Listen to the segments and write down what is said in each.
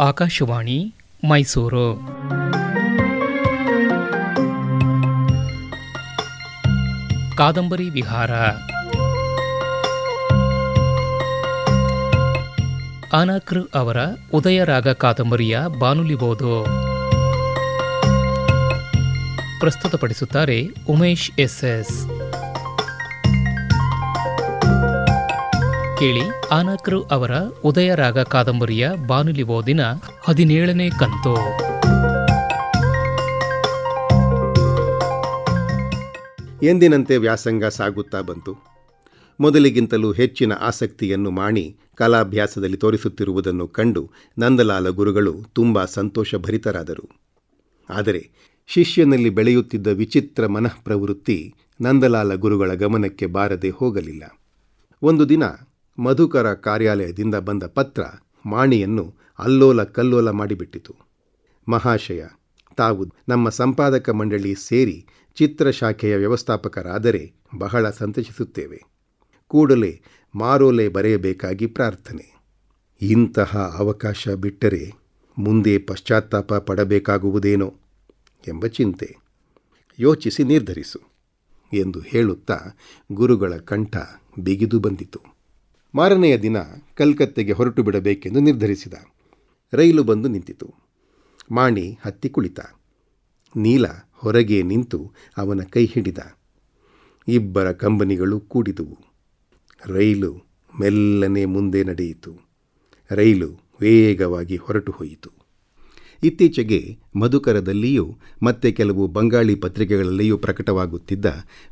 ಆಕಾಶವಾಣಿ ಮೈಸೂರು. ಕಾದಂಬರಿ ವಿಹಾರ. ಅನಕೃ ಅವರ ಉದಯರಾಗ ಕಾದಂಬರಿಯ ಬಾನುಲಿ ಓದು. ಪ್ರಸ್ತುತಪಡಿಸುತ್ತಾರೆ ಉಮೇಶ್ ಎಸ್ ಎಸ್. ಕೇಳಿ ಆನಕ್ರು ಅವರ ಉದಯರಾಗ ಕಾದಂಬರಿಯ ಬಾನುಲಿ ಓದಿನ ಹದಿನೇಳನೇ ಕಂತು. ಎಂದಿನಂತೆ ವ್ಯಾಸಂಗ ಸಾಗುತ್ತಾ ಬಂತು. ಮೊದಲಿಗಿಂತಲೂ ಹೆಚ್ಚಿನ ಆಸಕ್ತಿಯನ್ನು ಮಾಣಿ ಕಲಾಭ್ಯಾಸದಲ್ಲಿ ತೋರಿಸುತ್ತಿರುವುದನ್ನು ಕಂಡು ನಂದಲಾಲ ಗುರುಗಳು ತುಂಬ ಸಂತೋಷಭರಿತರಾದರು. ಆದರೆ ಶಿಷ್ಯನಲ್ಲಿ ಬೆಳೆಯುತ್ತಿದ್ದ ವಿಚಿತ್ರ ಮನಃಪ್ರವೃತ್ತಿ ನಂದಲಾಲ ಗುರುಗಳ ಗಮನಕ್ಕೆ ಬಾರದೆ ಹೋಗಲಿಲ್ಲ. ಒಂದು ದಿನ ಮಧುಕರ ಕಾರ್ಯಾಲಯದಿಂದ ಬಂದ ಪತ್ರ ಮಾಣಿಯನ್ನು ಅಲ್ಲೋಲ ಕಲ್ಲೋಲ ಮಾಡಿಬಿಟ್ಟಿತು. ಮಹಾಶಯ, ತಾವು ನಮ್ಮ ಸಂಪಾದಕ ಮಂಡಳಿ ಸೇರಿ ಚಿತ್ರಶಾಖೆಯ ವ್ಯವಸ್ಥಾಪಕರಾದರೆ ಬಹಳ ಸಂತೋಷಿಸುತ್ತೇವೆ. ಕೂಡಲೇ ಮಾರೋಲೆ ಬರೆಯಬೇಕಾಗಿ ಪ್ರಾರ್ಥನೆ. ಇಂತಹ ಅವಕಾಶ ಬಿಟ್ಟರೆ ಮುಂದೆ ಪಶ್ಚಾತ್ತಾಪ ಪಡಬೇಕಾಗುವುದೇನೋ ಎಂಬ ಚಿಂತೆ. ಯೋಚಿಸಿ ನಿರ್ಧರಿಸು ಎಂದು ಹೇಳುತ್ತಾ ಗುರುಗಳ ಕಂಠ ಬಿಗಿದು ಬಂದಿತು. ಮಾರನೆಯ ದಿನ ಕಲ್ಕತ್ತೆಗೆ ಹೊರಟು ಬಿಡಬೇಕೆಂದು ನಿರ್ಧರಿಸಿದ. ರೈಲು ಬಂದು ನಿಂತಿತು. ಮಾಣಿ ಹತ್ತಿ ಕುಳಿತ. ನೀಲ ಹೊರಗೆ ನಿಂತು ಅವನ ಕೈ ಹಿಡಿದ. ಇಬ್ಬರ ಕಂಬನಿಗಳು ಕೂಡಿದುವು. ರೈಲು ಮೆಲ್ಲನೆ ಮುಂದೆ ನಡೆಯಿತು. ರೈಲು ವೇಗವಾಗಿ ಹೊರಟು ಹೋಯಿತು. ಇತ್ತೀಚೆಗೆ ಮಧುಕರದಲ್ಲಿಯೂ ಮತ್ತೆ ಕೆಲವು ಬಂಗಾಳಿ ಪತ್ರಿಕೆಗಳಲ್ಲಿಯೂ ಪ್ರಕಟವಾಗುತ್ತಿದ್ದ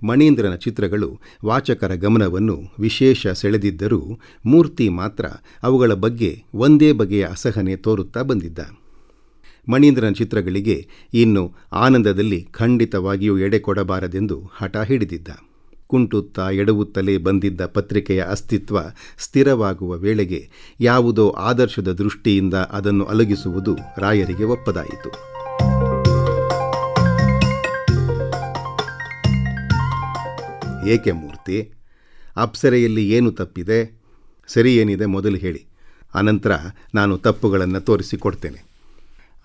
ಮಣೀಂದ್ರನ ಚಿತ್ರಗಳು ವಾಚಕರ ಗಮನವನ್ನು ವಿಶೇಷ ಸೆಳೆದಿದ್ದರೂ ಮೂರ್ತಿ ಮಾತ್ರ ಅವುಗಳ ಬಗ್ಗೆ ಒಂದೇ ಬಗೆಯ ಅಸಹನೆ ತೋರುತ್ತಾ ಬಂದಿದ್ದ. ಮಣೀಂದ್ರನ ಚಿತ್ರಗಳಿಗೆ ಇನ್ನು ಆನಂದದಲ್ಲಿ ಖಂಡಿತವಾಗಿಯೂ ಎಡೆ ಕೊಡಬಾರದೆಂದು ಹಠ ಹಿಡಿದಿದ್ದ. ಕುಂಟುತ್ತಾ ಎಡವುತ್ತಲೇ ಬಂದಿದ್ದ ಪತ್ರಿಕೆಯ ಅಸ್ತಿತ್ವ ಸ್ಥಿರವಾಗುವ ವೇಳೆಗೆ ಯಾವುದೋ ಆದರ್ಶದ ದೃಷ್ಟಿಯಿಂದ ಅದನ್ನು ಅಲಗಿಸುವುದು ರಾಯರಿಗೆ ಒಪ್ಪದಾಯಿತು. ಏಕೆ ಮೂರ್ತಿ? ಅಪ್ಸರೆಯಲ್ಲಿ ಏನು ತಪ್ಪಿದೆ? ಸರಿ ಏನಿದೆ ಮೊದಲು ಹೇಳಿ. ಅನಂತರ ನಾನು ತಪ್ಪುಗಳನ್ನು ತೋರಿಸಿಕೊಡ್ತೇನೆ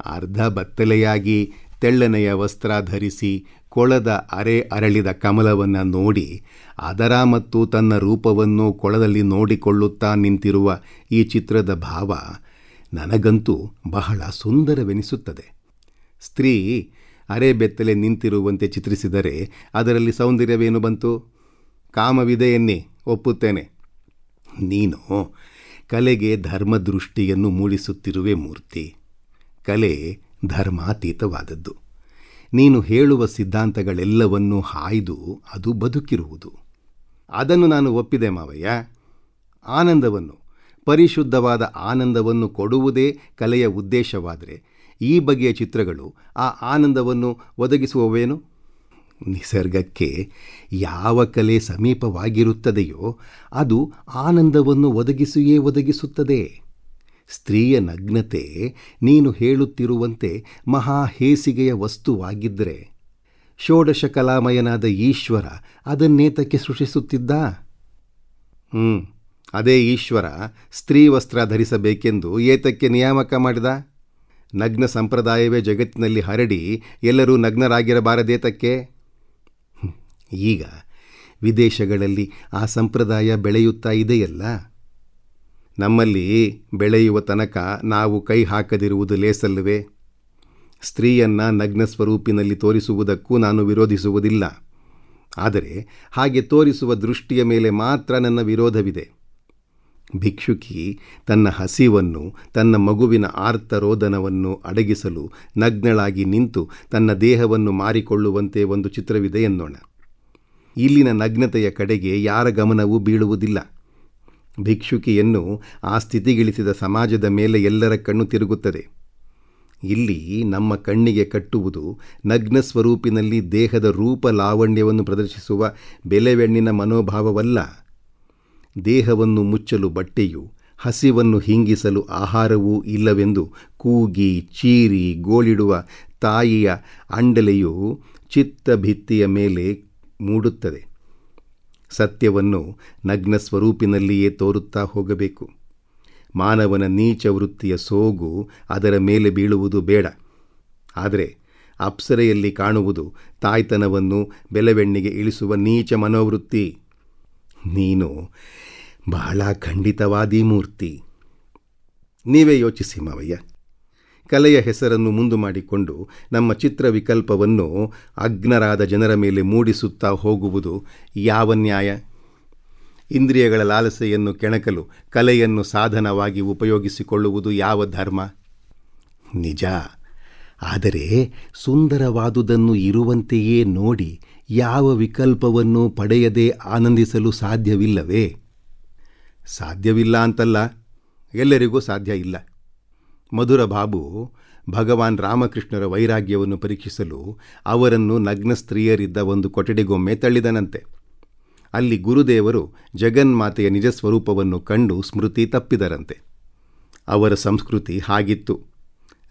ಅರ್ಧ ಬತ್ತಲೆಯಾಗಿ ತೆಳ್ಳನೆಯ ವಸ್ತ್ರ ಧರಿಸಿ ಕೊಳದ ಅರೆ ಅರಳಿದ ಕಮಲವನ್ನು ನೋಡಿ ಅದರ ಮತ್ತು ತನ್ನ ರೂಪವನ್ನು ಕೊಳದಲ್ಲಿ ನೋಡಿಕೊಳ್ಳುತ್ತಾ ನಿಂತಿರುವ ಈ ಚಿತ್ರದ ಭಾವ ನನಗಂತೂ ಬಹಳ ಸುಂದರವೆನಿಸುತ್ತದೆ. ಸ್ತ್ರೀ ಅರೆ ಬೆತ್ತಲೆ ನಿಂತಿರುವಂತೆ ಚಿತ್ರಿಸಿದರೆ ಅದರಲ್ಲಿ ಸೌಂದರ್ಯವೇನು ಬಂತು? ಕಾಮವಿದೆಯನ್ನೇ ಒಪ್ಪುತ್ತೇನೆ. ನೀನು ಕಲೆಗೆ ಧರ್ಮದೃಷ್ಟಿಯನ್ನು ಮೂಡಿಸುತ್ತಿರುವೆ ಮೂರ್ತಿ. ಕಲೆ ಧರ್ಮಾತೀತವಾದದ್ದು. ನೀನು ಹೇಳುವ ಸಿದ್ಧಾಂತಗಳೆಲ್ಲವನ್ನೂ ಹಾಯ್ದು ಅದು ಬದುಕಿರುವುದು. ಅದನ್ನು ನಾನು ಒಪ್ಪಿದೆ ಮಾವಯ್ಯ. ಆನಂದವನ್ನು, ಪರಿಶುದ್ಧವಾದ ಆನಂದವನ್ನು ಕೊಡುವುದೇ ಕಲೆಯ ಉದ್ದೇಶವಾದರೆ ಈ ಬಗೆಯ ಚಿತ್ರಗಳು ಆ ಆನಂದವನ್ನು ಒದಗಿಸುವವೇನು? ನಿಸರ್ಗಕ್ಕೆ ಯಾವ ಕಲೆ ಸಮೀಪವಾಗಿರುತ್ತದೆಯೋ ಅದು ಆನಂದವನ್ನು ಒದಗಿಸಿಯೇ ಒದಗಿಸುತ್ತದೆ. ಸ್ತ್ರೀಯ ನಗ್ನತೆ ನೀನು ಹೇಳುತ್ತಿರುವಂತೆ ಮಹಾ ಹೇಸಿಗೆಯ ವಸ್ತುವಾಗಿದ್ದರೆ ಷೋಡಶ ಕಲಾಮಯನಾದ ಈಶ್ವರ ಅದನ್ನೇತಕ್ಕೆ ಸೃಷ್ಟಿಸುತ್ತಿದ್ದ? ಹ್ಞೂ ಅದೇ ಈಶ್ವರ ಸ್ತ್ರೀ ವಸ್ತ್ರ ಧರಿಸಬೇಕೆಂದು ಏತಕ್ಕೆ ನಿಯಾಮಕ ಮಾಡಿದ? ನಗ್ನ ಸಂಪ್ರದಾಯವೇ ಜಗತ್ತಿನಲ್ಲಿ ಹರಡಿ ಎಲ್ಲರೂ ನಗ್ನರಾಗಿರಬಾರದೇತಕ್ಕೆ ಈಗ ವಿದೇಶಗಳಲ್ಲಿ ಆ ಸಂಪ್ರದಾಯ ಬೆಳೆಯುತ್ತಾ ಇದೆಯಲ್ಲ? ನಮ್ಮಲ್ಲಿ ಬೆಳೆಯುವ ತನಕ ನಾವು ಕೈ ಹಾಕದಿರುವುದು ಲೇಸಲ್ಲವೇ? ಸ್ತ್ರೀಯನ್ನು ನಗ್ನ ಸ್ವರೂಪಿನಲ್ಲಿ ತೋರಿಸುವುದಕ್ಕೂ ನಾನು ವಿರೋಧಿಸುವುದಿಲ್ಲ. ಆದರೆ ಹಾಗೆ ತೋರಿಸುವ ದೃಷ್ಟಿಯ ಮೇಲೆ ಮಾತ್ರ ನನ್ನ ವಿರೋಧವಿದೆ. ಭಿಕ್ಷುಕಿ ತನ್ನ ಹಸಿವನ್ನು, ತನ್ನ ಮಗುವಿನ ಆರ್ತರೋದನವನ್ನು ಅಡಗಿಸಲು ನಗ್ನಳಾಗಿ ನಿಂತು ತನ್ನ ದೇಹವನ್ನು ಮಾರಿಕೊಳ್ಳುವಂತೆ ಒಂದು ಚಿತ್ರವಿದೆ ಎನ್ನೋಣ. ಇಲ್ಲಿನ ನಗ್ನತೆಯ ಕಡೆಗೆ ಯಾರ ಗಮನವೂ ಬೀಳುವುದಿಲ್ಲ. ಭಿಕ್ಷುಕಿಯನ್ನು ಆ ಸ್ಥಿತಿಗಿಳಿಸಿದ ಸಮಾಜದ ಮೇಲೆ ಎಲ್ಲರ ಕಣ್ಣು ತಿರುಗುತ್ತದೆ. ಇಲ್ಲಿ ನಮ್ಮ ಕಣ್ಣಿಗೆ ಕಟ್ಟುವುದು ನಗ್ನ ಸ್ವರೂಪಿನಲ್ಲಿ ದೇಹದ ರೂಪ ಲಾವಣ್ಯವನ್ನು ಪ್ರದರ್ಶಿಸುವ ಬೆಲೆವೆಣ್ಣಿನ ಮನೋಭಾವವಲ್ಲ. ದೇಹವನ್ನು ಮುಚ್ಚಲು ಬಟ್ಟೆಯು, ಹಸಿವನ್ನು ಹಿಂಗಿಸಲು ಆಹಾರವೂ ಇಲ್ಲವೆಂದು ಕೂಗಿ ಚೀರಿ ಗೋಳಿಡುವ ತಾಯಿಯ ಅಂಡಲೆಯು ಚಿತ್ತ ಭಿತ್ತಿಯ ಮೇಲೆ ಮೂಡುತ್ತದೆ. ಸತ್ಯವನ್ನು ನಗ್ನ ಸ್ವರೂಪಿನಲ್ಲಿಯೇ ತೋರುತ್ತಾ ಹೋಗಬೇಕು. ಮಾನವನ ನೀಚ ವೃತ್ತಿಯ ಸೋಗು ಅದರ ಮೇಲೆ ಬೀಳುವುದು ಬೇಡ. ಆದರೆ ಅಪ್ಸರೆಯಲ್ಲಿ ಕಾಣುವುದು ತಾಯ್ತನವನ್ನು ಬೆಲೆವೆಣ್ಣಿಗೆ ಇಳಿಸುವ ನೀಚ ಮನೋವೃತ್ತಿ. ನೀನು ಬಹಳ ಖಂಡಿತವಾದಿ ಮೂರ್ತಿ. ನೀವೇ ಯೋಚಿಸಿ ಮಾವಯ್ಯ. ಕಲೆಯ ಹೆಸರನ್ನು ಮುಂದು ಮಾಡಿಕೊಂಡು ನಮ್ಮ ಚಿತ್ರ ವಿಕಲ್ಪವನ್ನು ಅಗ್ನರಾದ ಜನರ ಮೇಲೆ ಮೂಡಿಸುತ್ತಾ ಹೋಗುವುದು ಯಾವ ನ್ಯಾಯ? ಇಂದ್ರಿಯಗಳ ಲಾಲಸೆಯನ್ನು ಕೆಣಕಲು ಕಲೆಯನ್ನು ಸಾಧನವಾಗಿ ಉಪಯೋಗಿಸಿಕೊಳ್ಳುವುದು ಯಾವ ಧರ್ಮ? ನಿಜ. ಆದರೆ ಸುಂದರವಾದುದನ್ನು ಇರುವಂತೆಯೇ ನೋಡಿ ಯಾವ ವಿಕಲ್ಪವನ್ನು ಪಡೆಯದೆ ಆನಂದಿಸಲು ಸಾಧ್ಯವಿಲ್ಲವೇ? ಸಾಧ್ಯವಿಲ್ಲ ಅಂತಲ್ಲ. ಎಲ್ಲರಿಗೂ ಸಾಧ್ಯ ಇಲ್ಲ. ಮಧುರ ಬಾಬು ಭಗವಾನ್ ರಾಮಕೃಷ್ಣರ ವೈರಾಗ್ಯವನ್ನು ಪರೀಕ್ಷಿಸಲು ಅವರನ್ನು ನಗ್ನ ಸ್ತ್ರೀಯರಿದ್ದ ಒಂದು ಕೊಠಡಿಗೊಮ್ಮೆ ತಳ್ಳಿದನಂತೆ. ಅಲ್ಲಿ ಗುರುದೇವರು ಜಗನ್ಮಾತೆಯ ನಿಜ ಸ್ವರೂಪವನ್ನು ಕಂಡು ಸ್ಮೃತಿ ತಪ್ಪಿದರಂತೆ. ಅವರ ಸಂಸ್ಕೃತಿ ಹಾಗಿತ್ತು.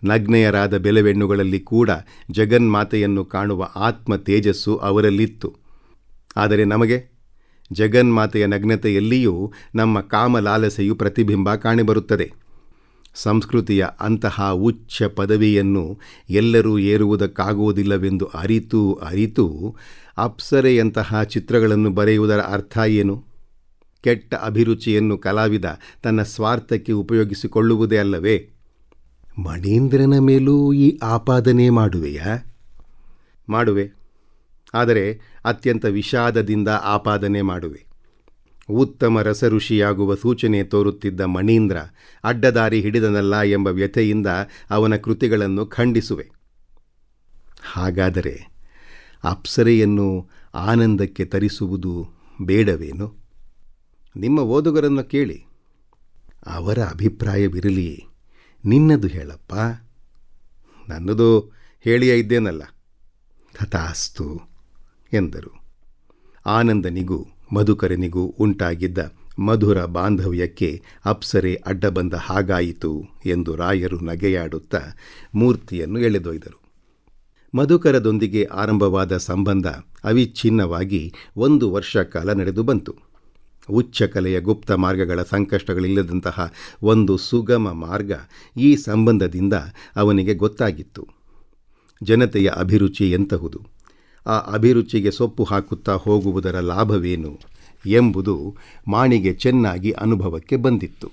ನಗ್ನೆಯರಾದ ಬೆಲೆವೆಣ್ಣುಗಳಲ್ಲಿ ಕೂಡ ಜಗನ್ಮಾತೆಯನ್ನು ಕಾಣುವ ಆತ್ಮ ತೇಜಸ್ಸು ಅವರಲ್ಲಿತ್ತು. ಆದರೆ ನಮಗೆ ಜಗನ್ಮಾತೆಯ ನಗ್ನತೆಯಲ್ಲಿಯೂ ನಮ್ಮ ಕಾಮಲಾಲಸೆಯು ಪ್ರತಿಬಿಂಬ ಕಾಣಿಬರುತ್ತದೆ. ಸಂಸ್ಕೃತಿಯ ಅಂತಹ ಉಚ್ಚ ಪದವಿಯನ್ನು ಎಲ್ಲರೂ ಏರುವುದಕ್ಕಾಗುವುದಿಲ್ಲವೆಂದು ಅರಿತು ಅರಿತು ಅಪ್ಸರೆಯಂತಹ ಚಿತ್ರಗಳನ್ನು ಬರೆಯುವುದರ ಅರ್ಥ ಏನು? ಕೆಟ್ಟ ಅಭಿರುಚಿಯನ್ನು ಕಲಾವಿದ ತನ್ನ ಸ್ವಾರ್ಥಕ್ಕೆ ಉಪಯೋಗಿಸಿಕೊಳ್ಳುವುದೇ ಅಲ್ಲವೇ? ಮಣೀಂದ್ರನ ಮೇಲೂ ಈ ಆಪಾದನೆ ಮಾಡುವೆಯಾ? ಮಾಡುವೆ. ಆದರೆ ಅತ್ಯಂತ ವಿಷಾದದಿಂದ ಆಪಾದನೆ ಮಾಡುವೆ. ಉತ್ತಮ ರಸಋಷಿಯಾಗುವ ಸೂಚನೆ ತೋರುತ್ತಿದ್ದ ಮಣೀಂದ್ರ ಅಡ್ಡದಾರಿ ಹಿಡಿದನಲ್ಲ ಎಂಬ ವ್ಯಥೆಯಿಂದ ಅವನ ಕೃತಿಗಳನ್ನು ಖಂಡಿಸುವೆ. ಹಾಗಾದರೆ ಅಪ್ಸರೆಯನ್ನು ಆನಂದಕ್ಕೆ ತರಿಸುವುದು ಬೇಡವೇನು? ನಿಮ್ಮ ಓದುಗರನ್ನು ಕೇಳಿ. ಅವರ ಅಭಿಪ್ರಾಯವಿರಲಿ. ನಿನ್ನದು ಹೇಳಪ್ಪ. ನನ್ನದು ಹೇಳಿಯೇ ಇದ್ದೇನಲ್ಲ. ತಥಾಸ್ತು ಎಂದರು. ಆನಂದನಿಗೂ ಮಧುಕರನಿಗೂ ಉಂಟಾಗಿದ್ದ ಮಧುರ ಬಾಂಧವ್ಯಕ್ಕೆ ಅಪ್ಸರೆ ಅಡ್ಡ ಬಂದ ಹಾಗಾಯಿತು ಎಂದು ರಾಯರು ನಗೆಯಾಡುತ್ತಾ ಮೂರ್ತಿಯನ್ನು ಎಳೆದೊಯ್ದರು. ಮಧುಕರದೊಂದಿಗೆ ಆರಂಭವಾದ ಸಂಬಂಧ ಅವಿಚ್ಛಿನ್ನವಾಗಿ ಒಂದು ವರ್ಷ ಕಾಲ ನಡೆದು ಬಂತು. ಉಚ್ಚ ಕಲೆಯ ಗುಪ್ತ ಮಾರ್ಗಗಳ ಸಂಕಷ್ಟಗಳಿಲ್ಲದಂತಹ ಒಂದು ಸುಗಮ ಮಾರ್ಗ ಈ ಸಂಬಂಧದಿಂದ ಅವನಿಗೆ ಗೊತ್ತಾಗಿತ್ತು. ಜನತೆಯ ಅಭಿರುಚಿ ಎಂತಹುದು? ಆ ಅಭಿರುಚಿಗೆ ಸೊಪ್ಪು ಹಾಕುತ್ತಾ ಹೋಗುವುದರ ಲಾಭವೇನು ಎಂಬುದು ಮಾಣಿಗೆ ಚೆನ್ನಾಗಿ ಅನುಭವಕ್ಕೆ ಬಂದಿತ್ತು.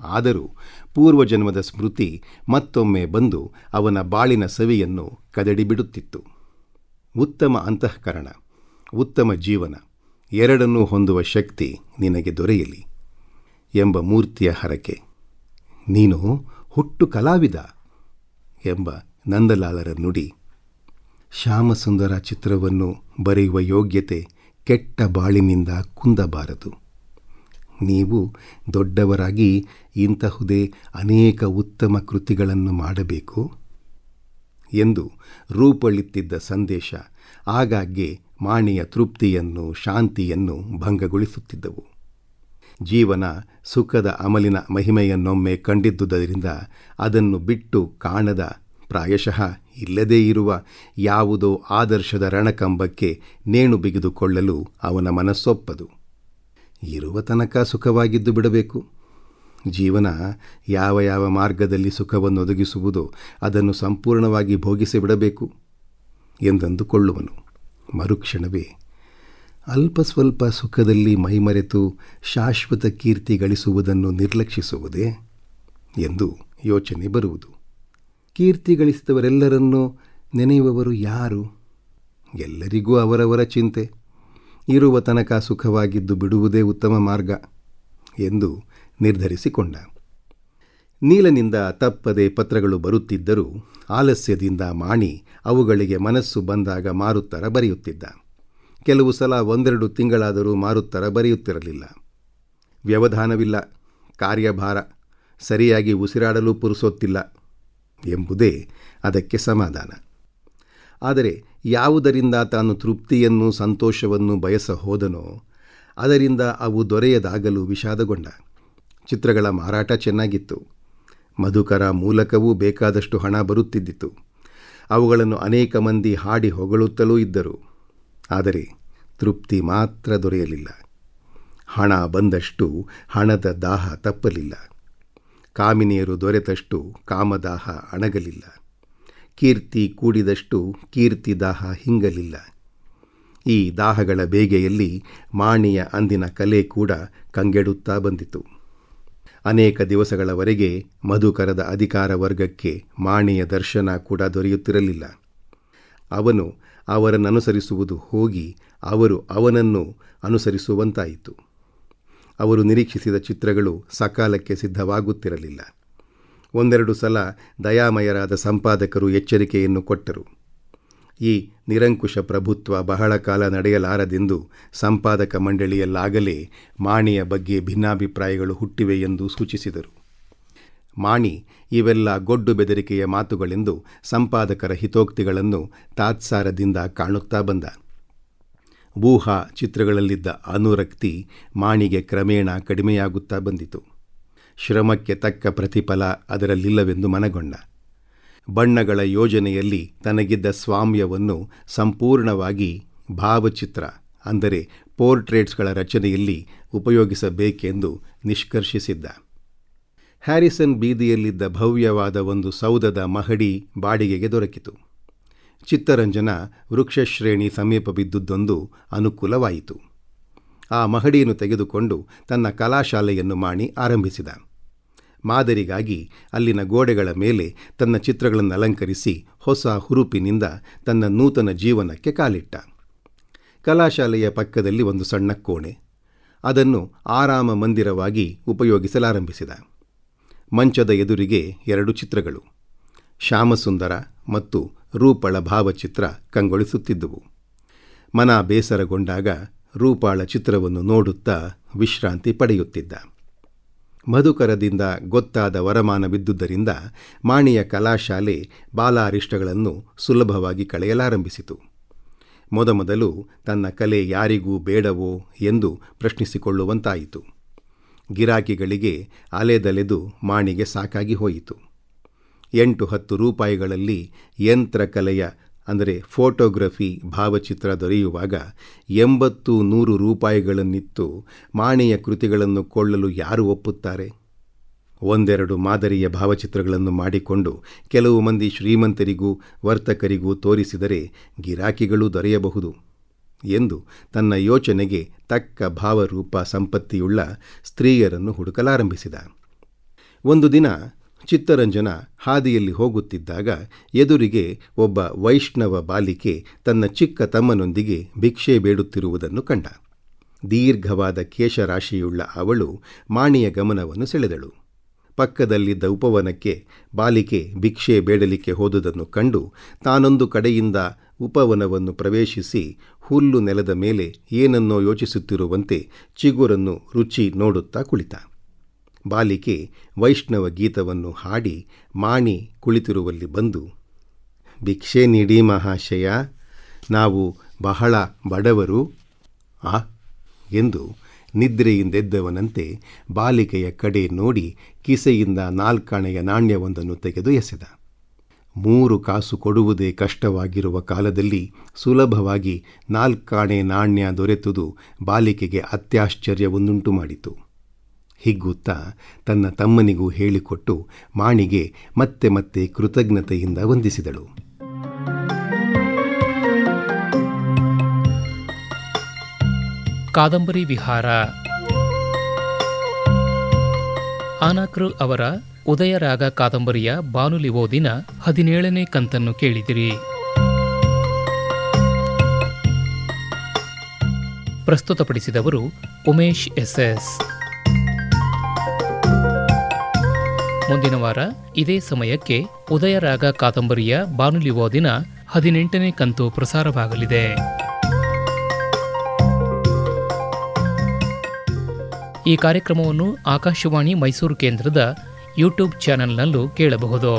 ಆದರೂ ಪೂರ್ವಜನ್ಮದ ಸ್ಮೃತಿ ಮತ್ತೊಮ್ಮೆ ಬಂದು ಅವನ ಬಾಳಿನ ಸವಿಯನ್ನು ಕದಡಿಬಿಡುತ್ತಿತ್ತು. ಉತ್ತಮ ಅಂತಃಕರಣ, ಉತ್ತಮ ಜೀವನ, ಎರಡನ್ನೂ ಹೊಂದುವ ಶಕ್ತಿ ನಿನಗೆ ದೊರೆಯಲಿ ಎಂಬ ಮೂರ್ತಿಯ ಹರಕೆ. ನೀನು ಹುಟ್ಟು ಕಲಾವಿದ ಎಂಬ ನಂದಲಾಲರ ನುಡಿ ಶ್ಯಾಮಸುಂದರ ಚಿತ್ರವನ್ನು ಬರೆಯುವ ಯೋಗ್ಯತೆ ಕೆಟ್ಟ ಬಾಳಿನಿಂದ ಕುಂದಬಾರದು. ನೀವು ದೊಡ್ಡವರಾಗಿ ಇಂತಹುದೇ ಅನೇಕ ಉತ್ತಮ ಕೃತಿಗಳನ್ನು ಮಾಡಬೇಕು ಎಂದು ರೂಪಳಿತ್ತಿದ್ದ ಸಂದೇಶ ಆಗಾಗ್ಗೆ ಮಾಣಿಯ ತೃಪ್ತಿಯನ್ನು ಶಾಂತಿಯನ್ನು ಭಂಗಗೊಳಿಸುತ್ತಿದ್ದವು. ಜೀವನ ಸುಖದ ಅಮಲಿನ ಮಹಿಮೆಯನ್ನೊಮ್ಮೆ ಕಂಡಿದ್ದುದರಿಂದ ಅದನ್ನು ಬಿಟ್ಟು ಕಾಣದ ಪ್ರಾಯಶಃ ಇಲ್ಲದೇ ಇರುವ ಯಾವುದೋ ಆದರ್ಶದ ರಣಕಂಬಕ್ಕೆ ನೇಣು ಬಿಗಿದುಕೊಳ್ಳಲು ಅವನ ಮನಸ್ಸೊಪ್ಪದು. ಇರುವ ತನಕ ಸುಖವಾಗಿದ್ದು ಬಿಡಬೇಕು. ಜೀವನ ಯಾವ ಯಾವ ಮಾರ್ಗದಲ್ಲಿ ಸುಖವನ್ನು ಒದಗಿಸುವುದೋ ಅದನ್ನು ಸಂಪೂರ್ಣವಾಗಿ ಭೋಗಿಸಿ ಬಿಡಬೇಕು ಎಂದಂದುಕೊಳ್ಳುವನು. ಮರುಕ್ಷಣವೇ ಅಲ್ಪ ಸ್ವಲ್ಪ ಸುಖದಲ್ಲಿ ಮೈಮರೆತು ಶಾಶ್ವತ ಕೀರ್ತಿ ಗಳಿಸುವುದನ್ನು ನಿರ್ಲಕ್ಷಿಸುವುದೇ ಎಂದು ಯೋಚನೆ ಬರುವುದು. ಕೀರ್ತಿ ಗಳಿಸಿದವರೆಲ್ಲರನ್ನೂ ನೆನೆಯುವವರು ಯಾರು? ಎಲ್ಲರಿಗೂ ಅವರವರ ಚಿಂತೆ. ಇರುವ ತನಕ ಸುಖವಾಗಿದ್ದು ಬಿಡುವುದೇ ಉತ್ತಮ ಮಾರ್ಗ ಎಂದು ನಿರ್ಧರಿಸಿಕೊಂಡ. ನೀಲನಿಂದ ತಪ್ಪದೆ ಪತ್ರಗಳು ಬರುತ್ತಿದ್ದರೂ ಆಲಸ್ಯದಿಂದ ಮಾಣಿ ಅವುಗಳಿಗೆ ಮನಸ್ಸು ಬಂದಾಗ ಮಾರುತ್ತರ ಬರೆಯುತ್ತಿದ್ದ. ಕೆಲವು ಸಲ ಒಂದೆರಡು ತಿಂಗಳಾದರೂ ಮಾರುತ್ತರ ಬರೆಯುತ್ತಿರಲಿಲ್ಲ. ವ್ಯವಧಾನವಿಲ್ಲ, ಕಾರ್ಯಭಾರ, ಸರಿಯಾಗಿ ಉಸಿರಾಡಲು ಪುರುಸೊತ್ತಿಲ್ಲ. ಎಂಬುದೇ ಅದಕ್ಕೆ ಸಮಾಧಾನ. ಆದರೆ ಯಾವುದರಿಂದ ತಾನು ತೃಪ್ತಿಯನ್ನು ಸಂತೋಷವನ್ನು ಬಯಸ ಹೋದನೋ, ಅದರಿಂದ ಅವು ದೊರೆಯದಾಗಲು ವಿಷಾದಗೊಂಡ. ಚಿತ್ರಗಳ ಮಾರಾಟ ಚೆನ್ನಾಗಿತ್ತು. ಮಧುಕರ ಮೂಲಕವೂ ಬೇಕಾದಷ್ಟು ಹಣ ಬರುತ್ತಿದ್ದಿತು. ಅವುಗಳನ್ನು ಅನೇಕ ಮಂದಿ ಹಾಡಿ ಹೊಗಳುತ್ತಲೂ ಇದ್ದರು. ಆದರೆ ತೃಪ್ತಿ ಮಾತ್ರ ದೊರೆಯಲಿಲ್ಲ. ಹಣ ಬಂದಷ್ಟು ಹಣದ ದಾಹ ತಪ್ಪಲಿಲ್ಲ. ಕಾಮಿನಿಯರು ದೊರೆತಷ್ಟು ಕಾಮದಾಹ ಅಣಗಲಿಲ್ಲ. ಕೀರ್ತಿ ಕೂಡಿದಷ್ಟು ಕೀರ್ತಿ ದಾಹ ಹಿಂಗಲಿಲ್ಲ. ಈ ದಾಹಗಳ ಬೇಗೆಯಲ್ಲಿ ಮಾಣಿಯ ಅಂದಿನ ಕಲೆ ಕೂಡ ಕಂಗೆಡುತ್ತಾ ಬಂದಿತು. ಅನೇಕ ದಿವಸಗಳವರೆಗೆ ಮಧುಕರದ ಅಧಿಕಾರ ವರ್ಗಕ್ಕೆ ಮಾಣಿಯ ದರ್ಶನ ಕೂಡ ದೊರೆಯುತ್ತಿರಲಿಲ್ಲ. ಅವನು ಅವರನ್ನನುಸರಿಸುವುದು ಹೋಗಿ ಅವರು ಅವನನ್ನು ಅನುಸರಿಸುವಂತಾಯಿತು. ಅವರು ನಿರೀಕ್ಷಿಸಿದ ಚಿತ್ರಗಳು ಸಕಾಲಕ್ಕೆ ಸಿದ್ಧವಾಗುತ್ತಿರಲಿಲ್ಲ. ಒಂದೆರಡು ಸಲ ದಯಾಮಯರಾದ ಸಂಪಾದಕರು ಎಚ್ಚರಿಕೆಯನ್ನು ಕೊಟ್ಟರು. ಈ ನಿರಂಕುಶ ಪ್ರಭುತ್ವ ಬಹಳ ಕಾಲ ನಡೆಯಲಾರದೆಂದು ಸಂಪಾದಕ ಮಂಡಳಿಯಲ್ಲಾಗಲೇ ಮಾಣಿಯ ಬಗ್ಗೆ ಭಿನ್ನಾಭಿಪ್ರಾಯಗಳು ಹುಟ್ಟಿವೆ ಎಂದು ಸೂಚಿಸಿದರು. ಮಾಣಿ ಇವೆಲ್ಲ ಗೊಡ್ಡು ಬೆದರಿಕೆಯ ಮಾತುಗಳೆಂದು ಸಂಪಾದಕರ ಹಿತೋಕ್ತಿಗಳನ್ನು ತಾತ್ಸಾರದಿಂದ ಕಾಣುತ್ತಾ ಬಂದ. ಊಹಾ ಚಿತ್ರಗಳಲ್ಲಿದ್ದ ಅನುರಕ್ತಿ ಮಾಣಿಗೆ ಕ್ರಮೇಣ ಕಡಿಮೆಯಾಗುತ್ತಾ ಬಂದಿತು. ಶ್ರಮಕ್ಕೆ ತಕ್ಕ ಪ್ರತಿಫಲ ಅದರಲ್ಲಿಲ್ಲವೆಂದು ಮನಗೊಂಡ. ಬಣ್ಣಗಳ ಯೋಜನೆಯಲ್ಲಿ ತನಗಿದ್ದ ಸ್ವಾಮ್ಯವನ್ನು ಸಂಪೂರ್ಣವಾಗಿ ಭಾವಚಿತ್ರ, ಅಂದರೆ ಪೋರ್ಟ್ರೇಟ್ಸ್ಗಳ ರಚನೆಯಲ್ಲಿ ಉಪಯೋಗಿಸಬೇಕೆಂದು ನಿಷ್ಕರ್ಷಿಸಿದ್ದ. ಹ್ಯಾರಿಸನ್ ಬೀದಿಯಲ್ಲಿದ್ದ ಭವ್ಯವಾದ ಒಂದು ಸೌಧದ ಮಹಡಿ ಬಾಡಿಗೆಗೆ ದೊರಕಿತು. ಚಿತ್ತರಂಜನ ವೃಕ್ಷಶ್ರೇಣಿ ಸಮೀಪ ಬಿದ್ದುದೊಂದು ಅನುಕೂಲವಾಯಿತು. ಆ ಮಹಡಿಯನ್ನು ತೆಗೆದುಕೊಂಡು ತನ್ನ ಕಲಾಶಾಲೆಯನ್ನು ಮಾಡಿ ಆರಂಭಿಸಿದ. ಮಾದರಿಗಾಗಿ ಅಲ್ಲಿನ ಗೋಡೆಗಳ ಮೇಲೆ ತನ್ನ ಚಿತ್ರಗಳನ್ನು ಅಲಂಕರಿಸಿ ಹೊಸ ಹುರುಪಿನಿಂದ ತನ್ನ ನೂತನ ಜೀವನಕ್ಕೆ ಕಾಲಿಟ್ಟ. ಕಲಾಶಾಲೆಯ ಪಕ್ಕದಲ್ಲಿ ಒಂದು ಸಣ್ಣ ಕೋಣೆ. ಅದನ್ನು ಆರಾಮ ಮಂದಿರವಾಗಿ ಉಪಯೋಗಿಸಲಾರಂಭಿಸಿದ. ಮಂಚದ ಎದುರಿಗೆ ಎರಡು ಚಿತ್ರಗಳು. ಶ್ಯಾಮಸುಂದರ ಮತ್ತು ರೂಪಳ ಭಾವಚಿತ್ರ ಕಂಗೊಳಿಸುತ್ತಿದ್ದುವು. ಮನ ಬೇಸರಗೊಂಡಾಗ ರೂಪಾಳ ಚಿತ್ರವನ್ನು ನೋಡುತ್ತಾ ವಿಶ್ರಾಂತಿ ಪಡೆಯುತ್ತಿದ್ದ. ಮಧುಕರದಿಂದ ಗೊತ್ತಾದ ವರಮಾನವಿದ್ದುದರಿಂದ ಮಾಣಿಯ ಕಲಾಶಾಲೆ ಬಾಲಾರಿಷ್ಟಗಳನ್ನು ಸುಲಭವಾಗಿ ಕಳೆಯಲಾರಂಭಿಸಿತು. ಮೊದಮೊದಲು ತನ್ನ ಕಲೆ ಯಾರಿಗೂ ಬೇಡವೋ ಎಂದು ಪ್ರಶ್ನಿಸಿಕೊಳ್ಳುವಂತಾಯಿತು. ಗಿರಾಕಿಗಳಿಗೆ ಅಲೆದಲೆದು ಮಾಣಿಗೆ ಸಾಕಾಗಿ ಹೋಯಿತು. ಎಂಟು ಹತ್ತು ರೂಪಾಯಿಗಳಲ್ಲಿ ಯಂತ್ರಕಲೆಯ ಅಂದರೆ ಫೋಟೋಗ್ರಫಿ ಭಾವಚಿತ್ರ ದೊರೆಯುವಾಗ ಎಂಬತ್ತು ನೂರು ರೂಪಾಯಿಗಳನ್ನಿತ್ತು ಮಾಣಿಯ ಕೃತಿಗಳನ್ನು ಕೊಳ್ಳಲು ಯಾರು ಒಪ್ಪುತ್ತಾರೆ? ಒಂದೆರಡು ಮಾದರಿಯ ಭಾವಚಿತ್ರಗಳನ್ನು ಮಾಡಿಕೊಂಡು ಕೆಲವು ಮಂದಿ ಶ್ರೀಮಂತರಿಗೂ ವರ್ತಕರಿಗೂ ತೋರಿಸಿದರೆ ಗಿರಾಕಿಗಳು ದೊರೆಯಬಹುದು ಎಂದು ತನ್ನ ಯೋಚನೆಗೆ ತಕ್ಕ ಭಾವರೂಪ ಸಂಪತ್ತಿಯುಳ್ಳ ಸ್ತ್ರೀಯರನ್ನು ಹುಡುಕಲಾರಂಭಿಸಿದ. ಒಂದು ದಿನ ಚಿತ್ತರಂಜನ ಹಾದಿಯಲ್ಲಿ ಹೋಗುತ್ತಿದ್ದಾಗ ಎದುರಿಗೆ ಒಬ್ಬ ವೈಷ್ಣವ ಬಾಲಿಕೆ ತನ್ನ ಚಿಕ್ಕ ತಮ್ಮನೊಂದಿಗೆ ಭಿಕ್ಷೆ ಬೇಡುತ್ತಿರುವುದನ್ನು ಕಂಡ. ದೀರ್ಘವಾದ ಕೇಶರಾಶಿಯುಳ್ಳ ಅವಳು ಮಾಣಿಯ ಗಮನವನ್ನು ಸೆಳೆದಳು. ಪಕ್ಕದಲ್ಲಿದ್ದ ಉಪವನಕ್ಕೆ ಬಾಲಿಕೆ ಭಿಕ್ಷೆ ಬೇಡಲಿಕ್ಕೆ ಹೋದುದನ್ನು ಕಂಡು ತಾನೊಂದು ಕಡೆಯಿಂದ ಉಪವನವನ್ನು ಪ್ರವೇಶಿಸಿ ಹುಲ್ಲು ನೆಲದ ಮೇಲೆ ಏನನ್ನೋ ಯೋಚಿಸುತ್ತಿರುವಂತೆ ಚಿಗುರನ್ನು ರುಚಿ ನೋಡುತ್ತಾ ಕುಳಿತ. ಬಾಲಿಕೆ ವೈಷ್ಣವ ಗೀತವನ್ನು ಹಾಡಿ ಮಾಣಿ ಕುಳಿತಿರುವಲ್ಲಿ ಬಂದು, ಭಿಕ್ಷೆ ನೀಡಿ ಮಹಾಶಯ, ನಾವು ಬಹಳ ಬಡವರು, ಆ ಎಂದು ನಿದ್ರೆಯಿಂದೆದ್ದವನಂತೆ ಬಾಲಿಕೆಯ ಕಡೆ ನೋಡಿ ಕಿಸೆಯಿಂದ ನಾಲ್ಕಾಣೆಯ ನಾಣ್ಯವೊಂದನ್ನು ತೆಗೆದು ಎಸೆದ. ಮೂರು ಕಾಸು ಕೊಡುವುದೇ ಕಷ್ಟವಾಗಿರುವ ಕಾಲದಲ್ಲಿ ಸುಲಭವಾಗಿ ನಾಲ್ಕಾಣೆ ನಾಣ್ಯ ದೊರೆತುದು ಬಾಲಿಕೆಗೆ ಅತ್ಯಾಶ್ಚರ್ಯವನ್ನುಂಟು ಮಾಡಿತು. ಹಿಗ್ಗುತ್ತಾ ತನ್ನ ತಮ್ಮನಿಗೂ ಹೇಳಿಕೊಟ್ಟು ಮಾಣಿಗೆ ಮತ್ತೆ ಮತ್ತೆ ಕೃತಜ್ಞತೆಯಿಂದ ವಂದಿಸಿದಳು. ಕಾದಂಬರಿ ವಿಹಾರ. ಆನಾಕ್ರು ಅವರ ಉದಯರಾಗ ಕಾದಂಬರಿಯ ಬಾನುಲಿ ಓದಿನ ಹದಿನೇಳನೇ ಕಂತನ್ನು ಕೇಳಿದಿರಿ. ಪ್ರಸ್ತುತಪಡಿಸಿದವರು ಉಮೇಶ್ ಎಸ್ಎಸ್ ಮುಂದಿನ ವಾರ ಇದೇ ಸಮಯಕ್ಕೆ ಉದಯರಾಗ ಕಾದಂಬರಿಯ ಬಾನುಲಿ ಓದಿನ ಹದಿನೆಂಟನೇ ಕಂತು ಪ್ರಸಾರವಾಗಲಿದೆ. ಈ ಕಾರ್ಯಕ್ರಮವನ್ನು ಆಕಾಶವಾಣಿ ಮೈಸೂರು ಕೇಂದ್ರದ ಯೂಟ್ಯೂಬ್ ಚಾನೆಲ್ನಲ್ಲೂ ಕೇಳಬಹುದು.